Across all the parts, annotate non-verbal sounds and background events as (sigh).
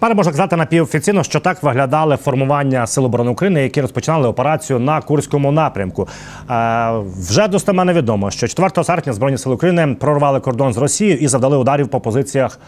Тепер можна казати напівофіційно, що так виглядали формування Сил оборони України, які розпочинали операцію на Курському напрямку. Е, вже достеменно відомо, що 4 серпня Збройні сили України прорвали кордон з Росією і завдали ударів по позиціях.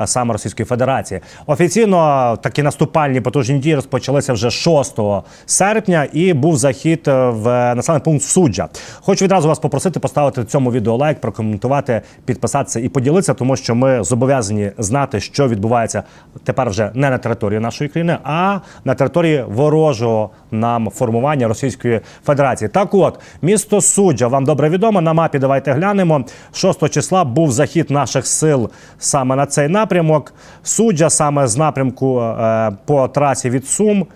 Е, Саме Російської Федерації офіційно такі наступальні потужні дії розпочалися вже 6 серпня, і був захід е, в населений пункт суджа. Хочу відразу вас попросити поставити цьому відео лайк, прокоментувати, підписатися і поділитися, тому що ми зобов'язані знати, що відбувається тепер вже не на території нашої країни, а на території ворожого нам формування Російської Федерації. Так, от місто суджа вам добре відомо. На мапі давайте глянемо. 6 числа був захід наших сил саме на цей напрямок. Суджа саме з напрямку е, по трасі від Сум.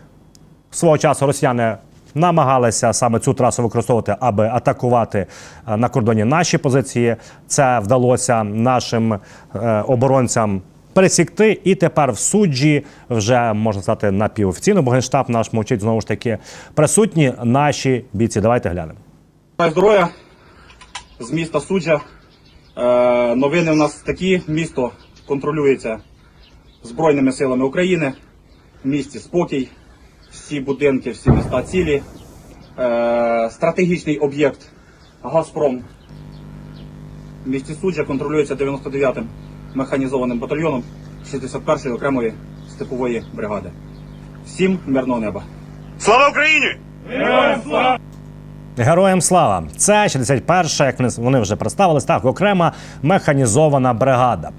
Свого часу росіяни намагалися саме цю трасу використовувати, аби атакувати е, на кордоні наші позиції. Це вдалося нашим е, оборонцям. Пересікти, і тепер в суджі вже можна сказати напівофіційно, бо генштаб наш мовчить знову ж таки присутні наші бійці. Давайте глянемо. Здоров'я з міста Суджа. Новини у нас такі. Місто контролюється Збройними силами України. В місті спокій, всі будинки, всі міста цілі. Е, стратегічний об'єкт Газпром в місті Суджа контролюється 99-м механізованим батальйоном 61-ї окремої степової бригади. Всім мирного неба! Слава Україні! Героям слава! Це 61-ша, як вони- вони вже представились, так, окрема механізована бригада.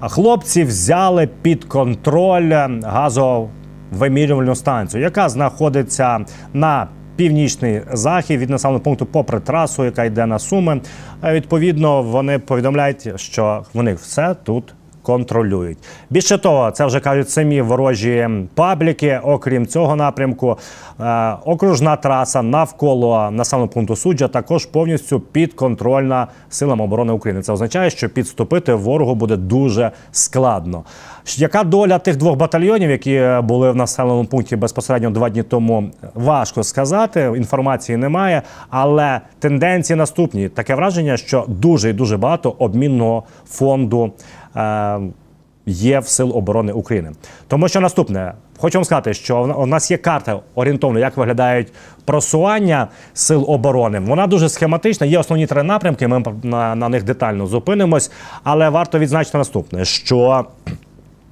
Хлопці взяли під контроль газовимірювальну станцію, яка знаходиться на північний захід від населеного пункту попри трасу, яка йде на Суми. Е, Відповідно, вони повідомляють, що вони все тут контролюють. Більше того, це вже кажуть самі ворожі пабліки. Окрім цього напрямку, е, окружна траса навколо населеного пункту суджа також повністю підконтрольна силам оборони України. Це означає, що підступити ворогу буде дуже складно. Яка доля тих двох батальйонів, які були в населеному пункті безпосередньо два дні тому, важко сказати. Інформації немає, але тенденції наступні. Таке враження, що дуже і дуже багато обмінного фонду. Е, Є в сил оборони України, тому що наступне хочу вам сказати, що у нас є карта орієнтовно, як виглядають просування сил оборони. Вона дуже схематична. Є основні три напрямки. Ми на, на них детально зупинимось, але варто відзначити наступне, що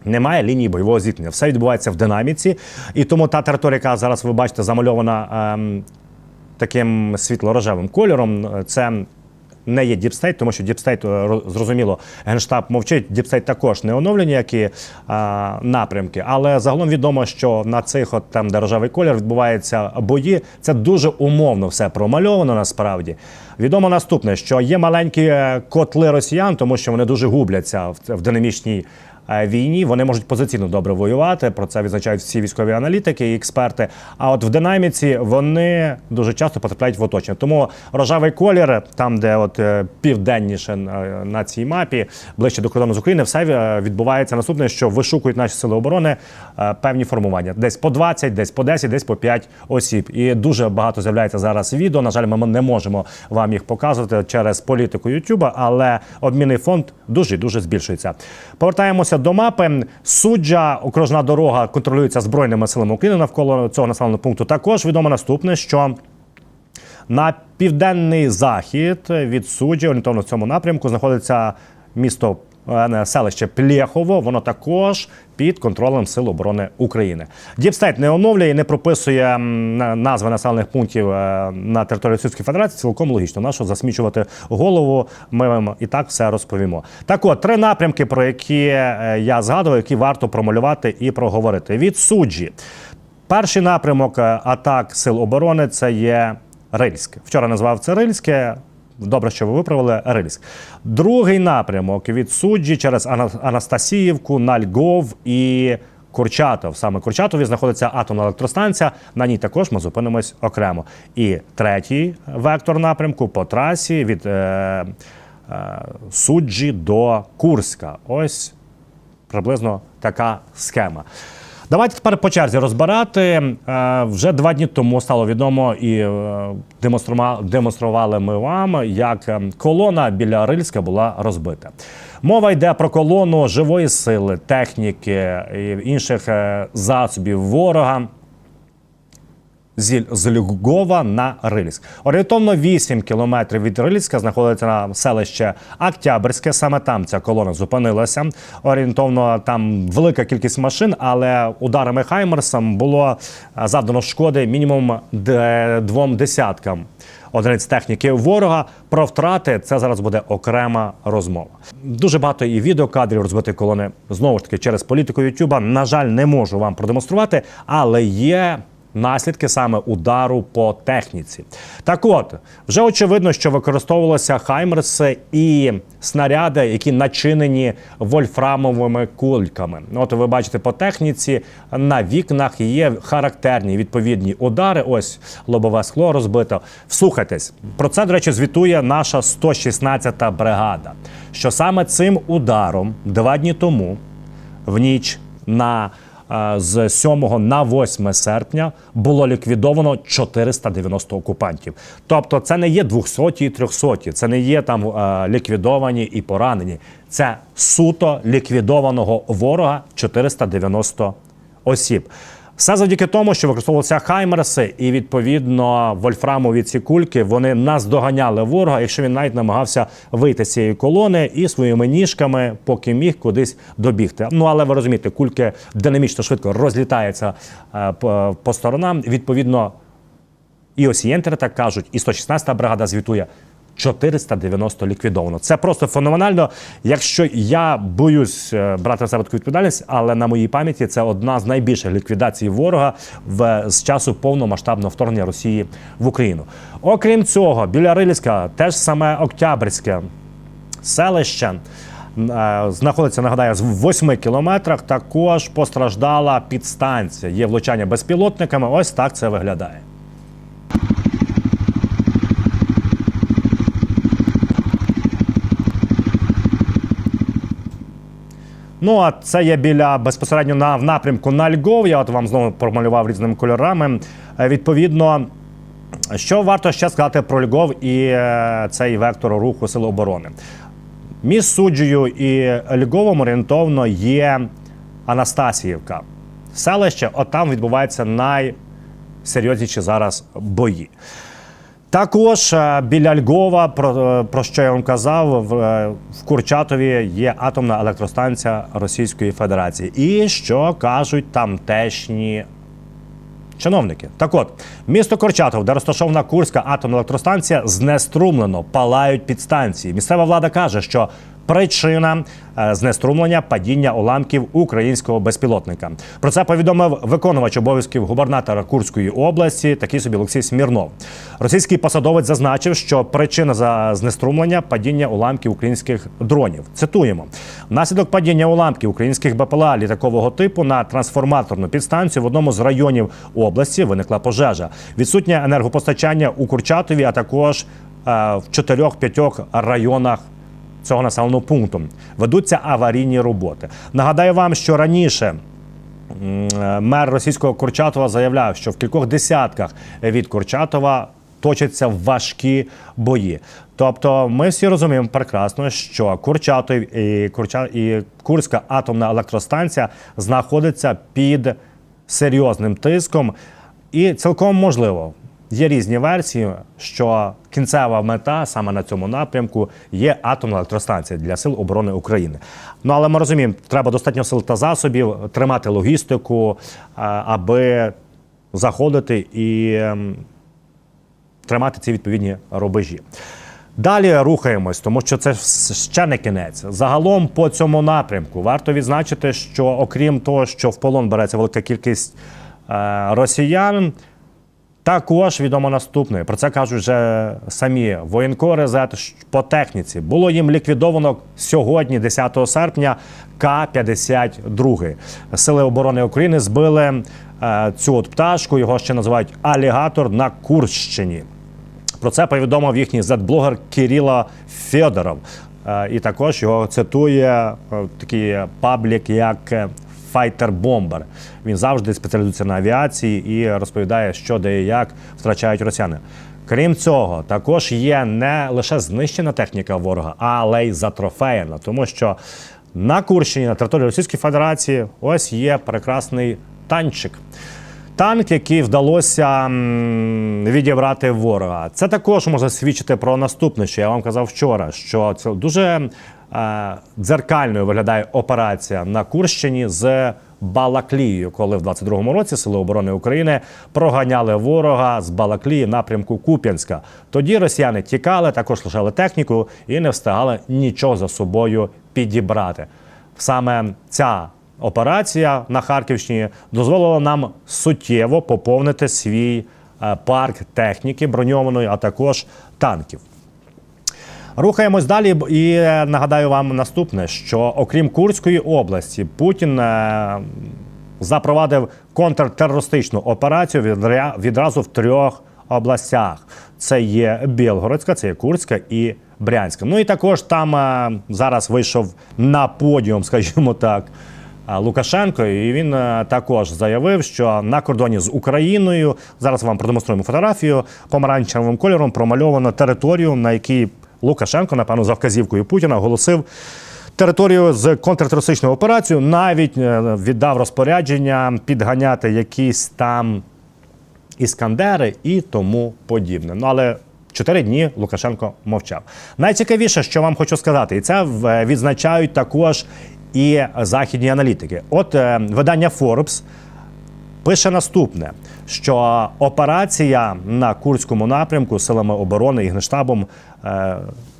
немає лінії бойового зіткнення. Все відбувається в динаміці, і тому та територія, яка зараз ви бачите, замальована ем, таким світло-рожевим кольором, е, це. Не є діпстейт, тому що діпстейт, е, зрозуміло, генштаб мовчить. Діпстейт також не оновлені які а, напрямки. Але загалом відомо, що на цих от там, де рожевий колір відбуваються бої. Це дуже умовно все промальовано насправді. Відомо наступне, що є маленькі е, котли росіян, тому що вони дуже губляться в, в динамічній е, війні. Вони можуть позиційно добре воювати. Про це відзначають всі військові аналітики і експерти. А от в динаміці вони дуже часто потрапляють в оточення. Тому рожевий колір, там де от е, південніше е, на цій мапі, ближче до кордону з України, все е, відбувається наступне, що вишукують наші сили оборони е, певні формування. Десь по 20, десь по 10, десь по 5 осіб. І дуже багато з'являється зараз відео. На жаль, ми не можемо вам їх показувати через політику Ютуба, але обмінний фонд дуже дуже збільшується. Повертаємося до мапи. Суджа, окружна дорога контролюється збройними силами України навколо цього населеного пункту. Також відомо наступне, що на південний захід від суджі, орієнтовно в цьому напрямку, знаходиться місто. Е, Селище Плєхово, воно також під контролем Сил оборони України. Діпстейт не оновлює і не прописує на- назви населених пунктів е, на території Російської Федерації. Цілком логічно. Нащо засмічувати голову? Ми вам і так все розповімо. Так, от три напрямки, про які е, я згадував, які варто промалювати і проговорити. Від суджі. Перший напрямок атак Сил оборони це є Рильськ. Вчора назвав це Рильське. Добре, що ви виправили Рильськ. Другий напрямок від суджі через Анастасіївку, на Львов і Курчатов. Саме Курчатові знаходиться атомна електростанція. На ній також ми зупинимось окремо. І третій вектор напрямку по трасі від е, е, суджі до Курська. Ось приблизно така схема. Давайте тепер по черзі розбирати. Е, Вже два дні тому стало відомо і е, демонстрували ми вам, як е, колона біля Рильська була розбита. Мова йде про колону живої сили, техніки і інших е, засобів ворога з Львова на Рильськ. Орієнтовно 8 кілометрів від Рильська знаходиться на селище Октябрьське. Саме там ця колона зупинилася. Орієнтовно там велика кількість машин, але ударами Хаймерсом було е, завдано шкоди мінімум двом десяткам. Одиниць техніки ворога про втрати це зараз буде окрема розмова. Дуже багато і відеокадрів розбитої колони знову ж таки через політику Ютуба. На жаль, не можу вам продемонструвати, але є наслідки саме удару по техніці. Так от, вже очевидно, що використовувалися хаймерси і снаряди, які начинені вольфрамовими кульками. От ви бачите по техніці на вікнах є характерні відповідні удари. Ось лобове скло розбито. Вслухайтесь, про це, до речі, звітує наша 116-та бригада. Що саме цим ударом два дні тому в ніч на з 7 на 8 серпня було ліквідовано 490 окупантів. Тобто, це не є 200 і 300, це не є там ліквідовані і поранені. Це суто ліквідованого ворога 490 осіб. Все завдяки тому, що використовувалися хаймерси, і відповідно вольфрамові ці кульки вони наздоганяли ворога, якщо він навіть намагався вийти з цієї колони і своїми ніжками, поки міг кудись добігти. Ну але ви розумієте, кульки динамічно швидко розлітаються е, по, сторонам. Відповідно, і осієнтери так кажуть, і 116-та бригада звітує. 490 ліквідовано. Це просто феноменально. Якщо я боюсь е, брати на себе таку відповідальність, але на моїй пам'яті це одна з найбільших ліквідацій ворога в з часу повномасштабного вторгнення Росії в Україну. Окрім цього, біля Рильська теж саме Октябрьське селище. е, Знаходиться, нагадаю, в 8 кілометрах. Також постраждала підстанція. Є влучання безпілотниками. Ось так це виглядає. Ну, а це є біля безпосередньо на в напрямку на Львов. Я от вам знову промалював різними кольорами. Е, Відповідно, що варто ще сказати про Львов і е, цей вектор руху Сил оборони. Між суджею і Львовом орієнтовно є Анастасіївка. Селище, от там відбуваються найсерйозніші зараз бої. Також е, біля Львова, про, е, про що я вам казав, в, е, в Курчатові є атомна електростанція Російської Федерації. І що кажуть тамтешні чиновники? Так от, місто Курчатов, де розташована Курська атомна електростанція, знеструмлено палають підстанції. Місцева влада каже, що причина е, знеструмлення падіння уламків українського безпілотника. Про це повідомив виконувач обов'язків губернатора Курської області, такий собі Олексій Смірнов. Російський посадовець зазначив, що причина за знеструмлення падіння уламків українських дронів. Цитуємо: внаслідок падіння уламків українських БПЛА літакового типу на трансформаторну підстанцію в одному з районів області виникла пожежа. Відсутнє енергопостачання у Курчатові, а також е, в чотирьох-п'ятьох районах цього населеного пункту. Ведуться аварійні роботи. Нагадаю вам, що раніше. е, Мер російського Курчатова заявляв, що в кількох десятках від Курчатова точаться важкі бої. Тобто, ми всі розуміємо прекрасно, що Курчатов і, Курча... і Курська атомна електростанція знаходиться під серйозним тиском, і цілком можливо. Є різні версії, що кінцева мета саме на цьому напрямку є атомна електростанція для сил оборони України. Ну але ми розуміємо, треба достатньо сил та засобів тримати логістику, аби заходити і ем, тримати ці відповідні рубежі. Далі рухаємось, тому що це ще не кінець. Загалом по цьому напрямку варто відзначити, що окрім того, що в полон береться велика кількість е, росіян, також відомо наступне. Про це кажуть вже самі воєнкори Z по техніці. Було їм ліквідовано сьогодні, 10 серпня, К-52. Сили оборони України збили е, цю от пташку, його ще називають алігатор на Курщині. Про це повідомив їхній зет-блогер Кирило Федоров. Е, І також його цитує е, такий паблік, як файтер-бомбер. Він завжди спеціалізується на авіації і розповідає, що де і як втрачають росіяни. Крім цього, також є не лише знищена техніка ворога, але й затрофеєна, тому що на Курщині, на території Російської Федерації, ось є прекрасний танчик. Танк, який вдалося відібрати ворога. Це також може свідчити про наступне, що я вам казав вчора, що це дуже е, дзеркальною виглядає операція на Курщині з Балаклією, коли в 22-му році Сили оборони України проганяли ворога з Балаклії напрямку Куп'янська. Тоді росіяни тікали, також лишали техніку і не встигали нічого за собою підібрати. Саме ця операція на Харківщині дозволила нам суттєво поповнити свій е, парк техніки броньованої, а також танків. Рухаємось далі і е, нагадаю вам наступне: що окрім Курської області, Путін е, запровадив контртерористичну операцію відразу в трьох областях: це є Білгородська, це є Курська і Брянська. Ну і також там зараз вийшов на подіум, (laughs) скажімо так. Е, Лукашенко, і він е, також заявив, що на кордоні з Україною зараз вам продемонструємо фотографію помаранчевим кольором промальовано територію, на якій Лукашенко, напевно, за вказівкою Путіна, оголосив територію з контртерористичною операцією, навіть е, віддав розпорядження підганяти якісь там іскандери і тому подібне. Ну але чотири дні Лукашенко мовчав. Найцікавіше, що вам хочу сказати, і це відзначають також і західні аналітики. От е, видання Forbes пише наступне: що операція на Курському напрямку силами оборони і генштабом е,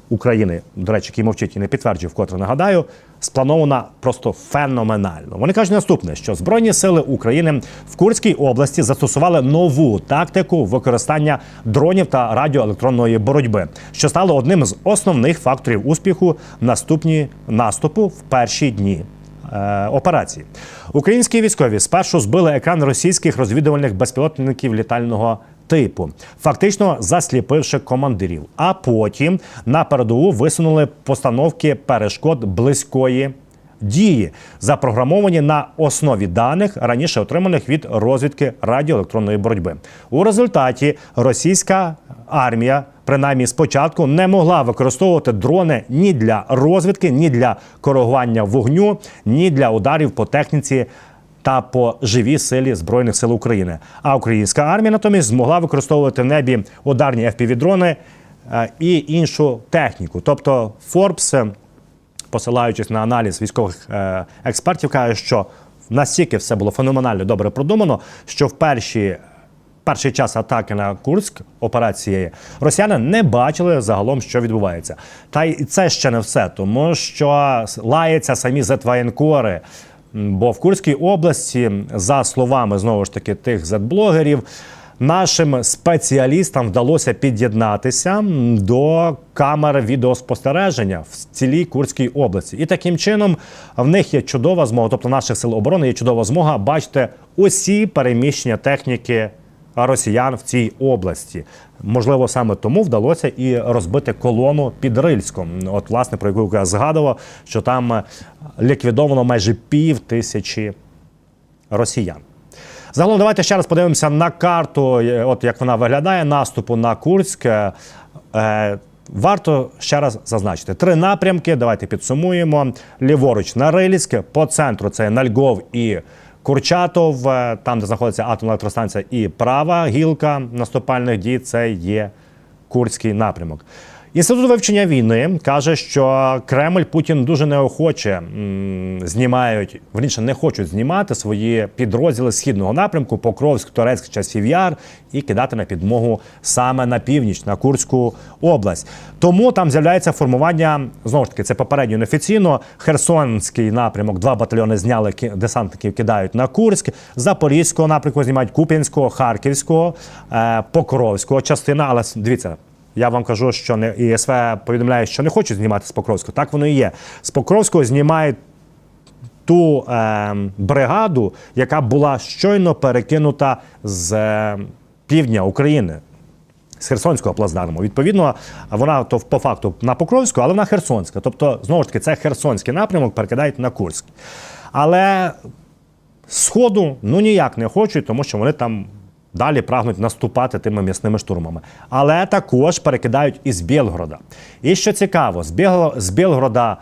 України, до речі, який мовчить і не підтверджує, вкотре нагадаю, спланована просто феноменально. Вони кажуть наступне: що Збройні сили України в Курській області застосували нову тактику використання дронів та радіоелектронної боротьби, що стало одним з основних факторів успіху наступні наступу в перші дні е, операції. Українські військові спершу збили екран російських розвідувальних безпілотників літального типу, фактично засліпивши командирів. А потім на передову висунули постановки перешкод близької. Дії запрограмовані на основі даних, раніше отриманих від розвідки радіоелектронної боротьби. У результаті російська армія, принаймні спочатку, не могла використовувати дрони ні для розвідки, ні для коригування вогню, ні для ударів по техніці та по живій силі Збройних сил України. А українська армія натомість змогла використовувати в небі ударні FPV-дрони е, і іншу техніку. Тобто Forbes, е, посилаючись на аналіз військових е, експертів, каже, що настільки все було феноменально добре продумано, що в перші. Перший час атаки на Курськ операції росіяни не бачили загалом, що відбувається. Та й це ще не все, тому що лаються самі зетвоєнкори. Бо в Курській області, за словами знову ж таки тих зетблогерів, нашим спеціалістам вдалося під'єднатися до камер відеоспостереження в цілій Курській області. І таким чином в них є чудова змога, тобто наших сил оборони є чудова змога бачити усі переміщення техніки росіян в цій області. Можливо, саме тому вдалося і розбити колону під Рильськом. От, власне, про яку я згадував, що там е, ліквідовано майже пів тисячі росіян. Загалом, давайте ще раз подивимося на карту, е, от як вона виглядає, наступу на Курськ. Е, Варто ще раз зазначити три напрямки. Давайте підсумуємо. Ліворуч на Рильськ, по центру це Нальгов і Курчатов, е, там, де знаходиться атомна електростанція, і права гілка наступальних дій це є Курський напрямок. Інститут вивчення війни каже, що Кремль Путін дуже неохоче знімають, верніше не хочуть знімати свої підрозділи східного напрямку Покровськ, Торецьк, Часів Яр і кидати на підмогу саме на північ, на Курську область. Тому там з'являється формування знову ж таки, це попередньо неофіційно. Херсонський напрямок, два батальйони зняли десантників, кидають на Курськ. Запорізького напрямку знімають Куп'янського, Харківського, е, Покровського частина. Але дивіться. Я вам кажу, що не ІСВ повідомляє, що не хочуть знімати з Покровського. Так воно і є. З Покровського знімають ту е, бригаду, яка була щойно перекинута з е, півдня України. З Херсонського плацдарму. Відповідно, вона то по факту на Покровську, але вона Херсонська. Тобто, знову ж таки, це Херсонський напрямок перекидають на Курськ. Але Сходу ну ніяк не хочуть, тому що вони там далі прагнуть наступати тими м'ясними штурмами. Але також перекидають із Білгорода. І що цікаво, з, Біл... з Білгорода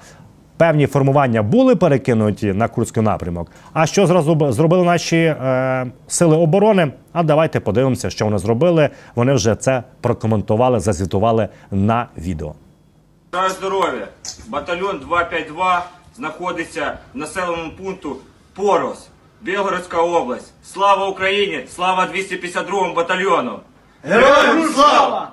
певні формування були перекинуті на Курський напрямок. А що зразу зробили наші е, сили оборони? А давайте подивимося, що вони зробили. Вони вже це прокоментували, зазвітували на відео. Здоров'я! Батальйон 252 знаходиться в населеному пункту Порос, Білгородська область. Слава Україні! Слава 252 батальйону! Героям слава!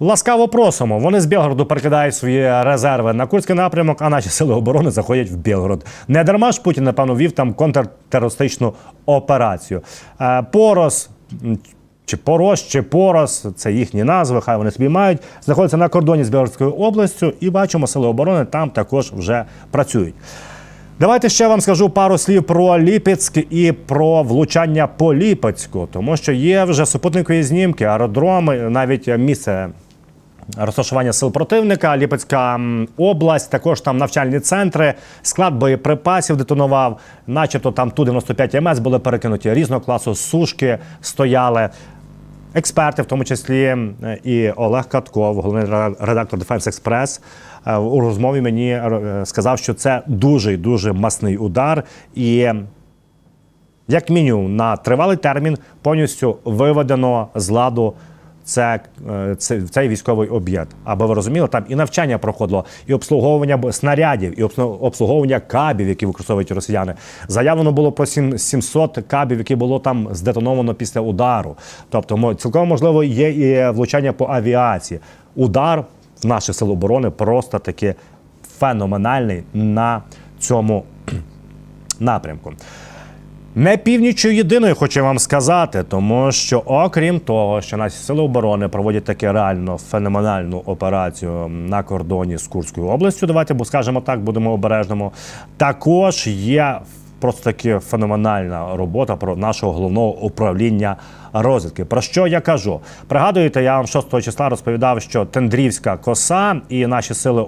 Ласкаво просимо. Вони з Білгороду перекидають свої резерви на Курський напрямок, а наші сили оборони заходять в Білгород. Не дарма ж Путін, напевно, вів там контртерористичну операцію. Е, Порос. Чи Порос, чи Порос, це їхні назви, хай вони собі мають. Знаходиться на кордоні з Білгородською областю, і бачимо, сили оборони там також вже працюють. Давайте ще вам скажу пару слів про Ліпецьк і про влучання по Ліпецьку, тому що є вже супутникові знімки, аеродроми, навіть місце розташування сил противника, Ліпецька область, також там навчальні центри, склад боєприпасів детонував, начебто там Ту-95 МС були перекинуті різного класу сушки стояли. Експерти, в тому числі е, і Олег Катков, головний редактор Defense Express, е, у розмові мені е, сказав, що це дуже дуже масний удар. І як мінімум на тривалий термін повністю виведено з ладу це, е, це, цей військовий об'єкт. Аби ви розуміли, там і навчання проходило, і обслуговування снарядів, і обслу- обслуговування кабів, які використовують росіяни. Заявлено було про сім- 700 кабів, які було там здетоновано після удару. Тобто, цілком можливо є і влучання по авіації. Удар в наші сили оборони просто таки феноменальний на цьому (clears throat) напрямку. Не північю єдиною хочу вам сказати, тому що, окрім того, що наші сили оборони проводять таке реально феноменальну операцію на кордоні з Курською областю. Давайте бо скажемо так, будемо обережними. Також є просто таки феноменальна робота про нашого головного управління розвідки. Про що я кажу? Пригадуєте, я вам 6 числа розповідав, що Тендрівська коса і наші сили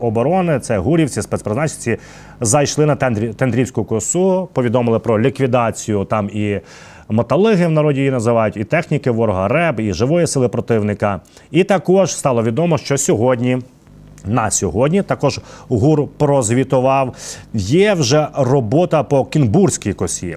оборони, це гурівці, спецпризначенці, зайшли на Тендрі- Тендрівську косу, повідомили про ліквідацію там і. Моталиги в народі її називають, і техніки ворога РЕБ, і живої сили противника. І також стало відомо, що сьогодні на сьогодні також ГУР прозвітував. Є вже робота по Кінбурзькій косі.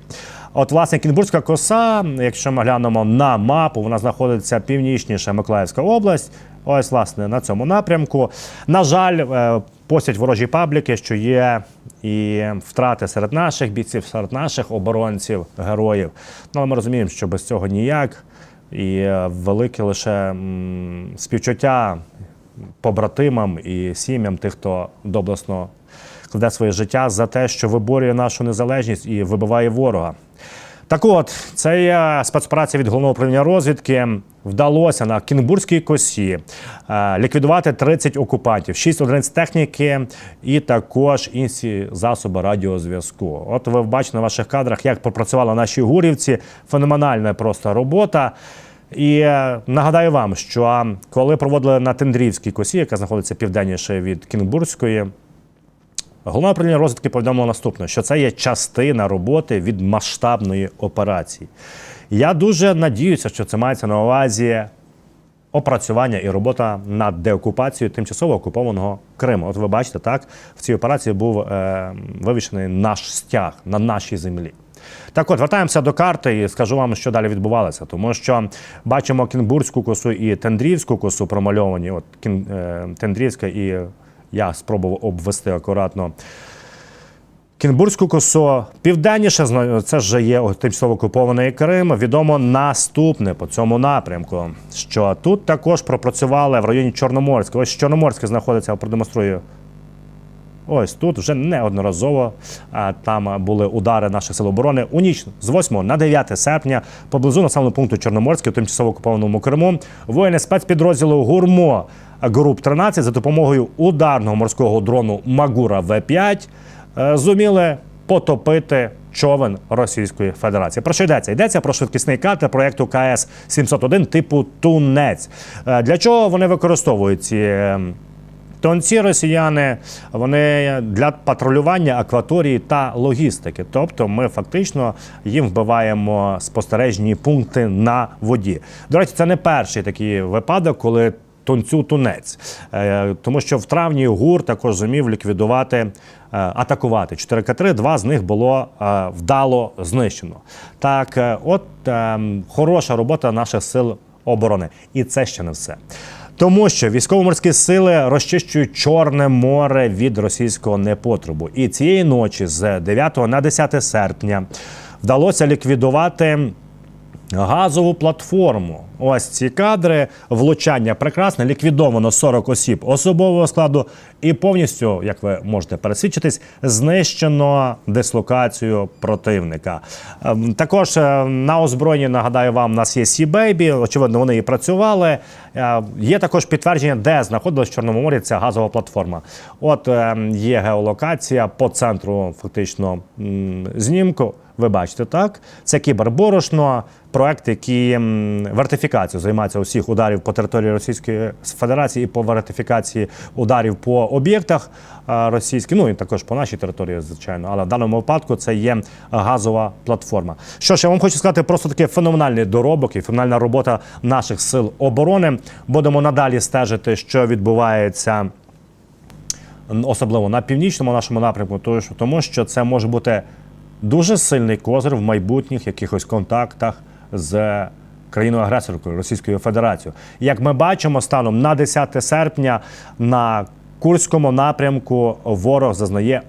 От, власне, Кінбурзька коса, якщо ми глянемо на мапу, вона знаходиться північніше Миколаївська область. Ось, власне, на цьому напрямку. На жаль, е, постять ворожі пабліки, що є і втрати серед наших бійців, серед наших оборонців, героїв. Ну, але ми розуміємо, що без цього ніяк. І е, велике лише співчуття побратимам і сім'ям тих, хто доблесно кладе своє життя за те, що виборює нашу незалежність і вибиває ворога. Так от, це є спецоперація від головного управління розвідки. Вдалося на Кінбурзькій косі е, ліквідувати 30 окупантів, 6 одиниць техніки і також інші засоби радіозв'язку. От ви бачите на ваших кадрах, як попрацювали наші гурівці. Феноменальна просто робота. І е, нагадаю вам, що коли проводили на Тендрівській косі, яка знаходиться південніше від Кінбурзької, Головне управління розвідки повідомило наступне, що це є частина роботи від масштабної операції. Я дуже надіюся, що це мається на увазі опрацювання і робота над деокупацією тимчасово окупованого Криму. От ви бачите, так в цій операції був е, вивішений наш стяг на нашій землі. Так от, вертаємося до карти і скажу вам, що далі відбувалося. Тому що бачимо Кінбурзьку косу і Тендрівську косу промальовані. От Кін, е, Тендрівська і я спробував обвести акуратно. Кінбурзьку косу південніше це ж є тимчасово окупований Крим. Відомо наступне по цьому напрямку. Що тут також пропрацювали в районі Чорноморська. Ось Чорноморське знаходиться, я продемонструю. Ось тут вже неодноразово а, там були удари наших сил оборони у ніч з 8 на 9 серпня поблизу населеного пункту Чорноморське у тимчасово окупованому Криму. Воїни спецпідрозділу ГУРМО груп 13 за допомогою ударного морського дрону Магура В5 е, зуміли потопити човен Російської Федерації. Про що йдеться? Йдеться про швидкісний катер проєкту КС 701 типу Тунець. Е, Для чого вони використовують ці? Тонці росіяни вони для патрулювання акваторії та логістики. Тобто, ми фактично їм вбиваємо спостережні пункти на воді. До речі, це не перший такий випадок, коли тонцю тунець, Е, тому що в травні ГУР також зумів ліквідувати, е, атакувати 4 К3, Два з них було е, вдало знищено. Так, от е, хороша робота наших сил оборони, і це ще не все. Тому що військово-морські сили розчищують Чорне море від російського непотребу. І цієї ночі, з 9 на 10 серпня, вдалося ліквідувати газову платформу. Ось ці кадри влучання прекрасне. Ліквідовано 40 осіб особового складу, і повністю, як ви можете пересвідчитись, знищено дислокацію противника. Ем, Також е, на озброєнні нагадаю вам, у нас є Сі Бейбі. Очевидно, вони і працювали. Е, Є також підтвердження, де знаходилась в Чорному морі ця газова платформа. От е, є геолокація по центру, фактично знімку. Ви бачите, так? Це кіберборошно, проект, який вертифікацією займається усіх ударів по території Російської Федерації і по вертифікації ударів по об'єктах е, російських, ну і також по нашій території, звичайно. Але в даному випадку це є газова платформа. Що ж, я вам хочу сказати, просто такий феноменальний доробок і феноменальна робота наших сил оборони. Будемо надалі стежити, що відбувається особливо на північному нашому напрямку, тому що це може бути дуже сильний козир в майбутніх якихось контактах з країною агресоркою Російською Федерацією. Як ми бачимо, станом на 10 серпня на Курському напрямку ворог зазнає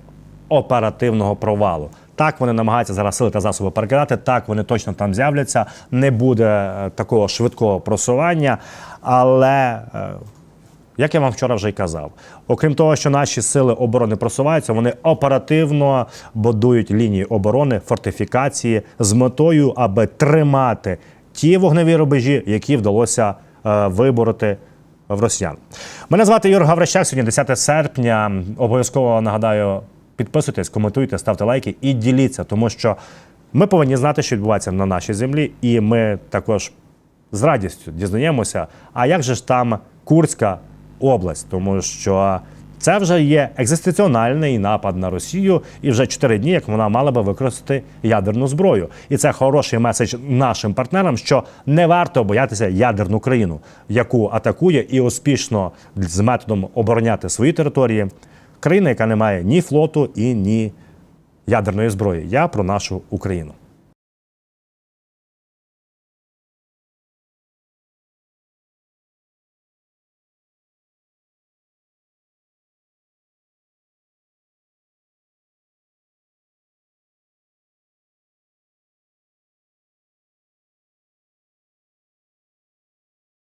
оперативного провалу. Так вони намагаються зараз сили та засоби перекидати. Так вони точно там з'являться. Не буде е, такого швидкого просування, але е, як я вам вчора вже й казав, окрім того, що наші сили оборони просуваються, вони оперативно будують лінії оборони, фортифікації з метою, аби тримати ті вогневі рубежі, які вдалося е, вибороти в росіян. Мене звати Юр Гаврищак. Сьогодні 10 серпня. Обов'язково нагадаю, підписуйтесь, коментуйте, ставте лайки і діліться, тому що ми повинні знати, що відбувається на нашій землі, і ми також з радістю дізнаємося, а як же ж там Курська область, тому що це вже є екзистенціональний напад на Росію, і вже чотири дні, як вона мала би використати ядерну зброю. І це хороший меседж нашим партнерам, що не варто боятися ядерну країну, яку атакує і успішно з методом обороняти свої території. Країна, яка не має ні флоту і ні ядерної зброї. Я про нашу Україну.